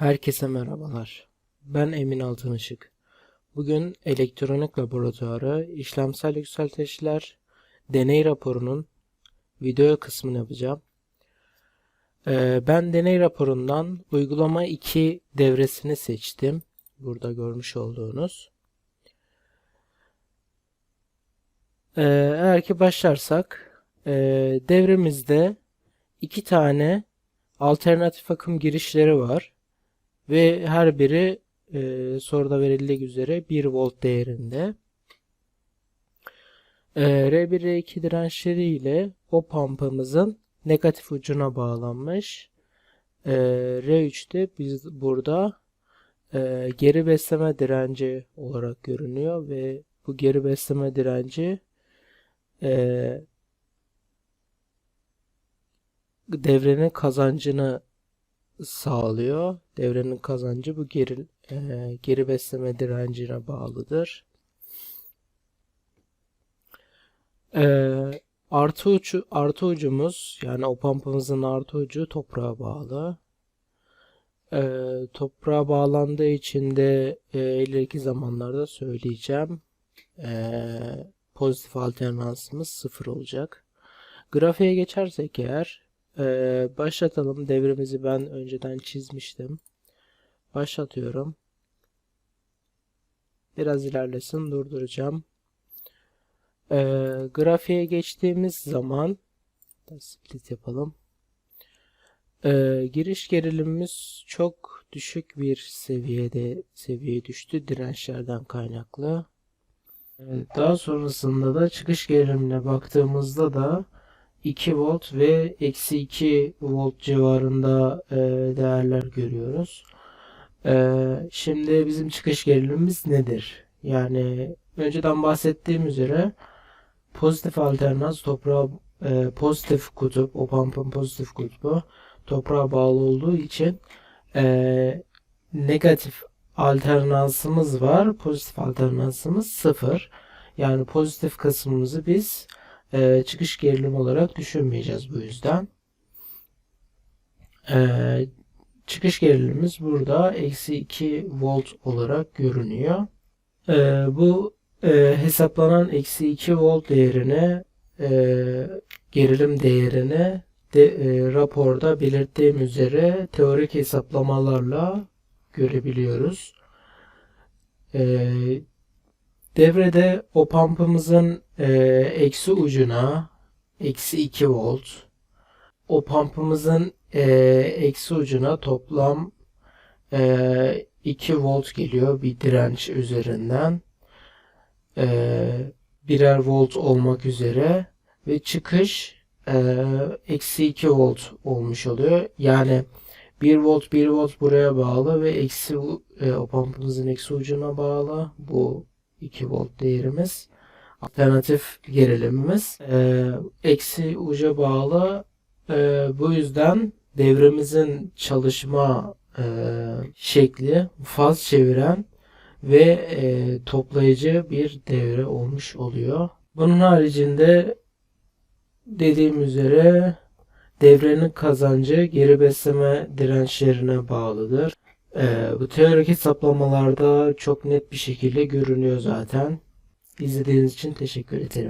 Herkese merhabalar. Ben Emin Altınışık. Bugün elektronik laboratuvarı işlemsel yükselticiler deney raporunun video kısmını yapacağım. Ee, ben deney raporundan uygulama 2 devresini seçtim. Burada görmüş olduğunuz. Ee, eğer ki başlarsak e, devremizde iki tane alternatif akım girişleri var ve her biri e, soruda verildiği üzere 1 volt değerinde. E, R1 R2 dirençleri ile o pampamızın negatif ucuna bağlanmış. E, R3'te biz burada e, geri besleme direnci olarak görünüyor ve bu geri besleme direnci e, devrenin kazancını sağlıyor. Devrenin kazancı bu geri e, geri besleme direncine bağlıdır. E, artı ucu artı ucumuz yani o pampamızın artı ucu toprağa bağlı. E, toprağa bağlandığı için de e, ileriki zamanlarda söyleyeceğim. E, pozitif alternansımız sıfır olacak. Grafiğe geçersek eğer ee, başlatalım. Devremizi ben önceden çizmiştim. Başlatıyorum. Biraz ilerlesin. Durduracağım. Ee, grafiğe geçtiğimiz zaman split yapalım. Ee, giriş gerilimimiz çok düşük bir seviyede seviyeye düştü dirençlerden kaynaklı. Ee, daha sonrasında da çıkış gerilimine baktığımızda da 2 volt ve eksi 2 volt civarında e, değerler görüyoruz. E, şimdi bizim çıkış gerilimimiz nedir? Yani önceden bahsettiğim üzere pozitif alternans toprağa e, pozitif kutup, o pampın pozitif kutbu toprağa bağlı olduğu için negatif alternansımız var. Pozitif alternansımız sıfır. Yani pozitif kısmımızı biz e, çıkış gerilim olarak düşünmeyeceğiz bu yüzden. E, çıkış gerilimimiz burada eksi 2 volt olarak görünüyor. E, bu e, hesaplanan eksi 2 volt değerine e, gerilim değerine de, e, raporda belirttiğim üzere teorik hesaplamalarla görebiliyoruz. E, Devrede o pampımızın e, eksi ucuna eksi 2 volt o pampımızın e, eksi ucuna toplam e, 2 volt geliyor bir direnç üzerinden e, birer volt olmak üzere ve çıkış eksi 2 volt olmuş oluyor. Yani 1 volt 1 volt buraya bağlı ve eksi o pampımızın eksi ucuna bağlı. Bu 2 volt değerimiz. Alternatif gerilimimiz e, eksi uca bağlı. E, bu yüzden devremizin çalışma e, şekli faz çeviren ve e, toplayıcı bir devre olmuş oluyor. Bunun haricinde dediğim üzere devrenin kazancı geri besleme dirençlerine bağlıdır. Ee, bu teorik hesaplamalarda çok net bir şekilde görünüyor zaten. İzlediğiniz için teşekkür ederim.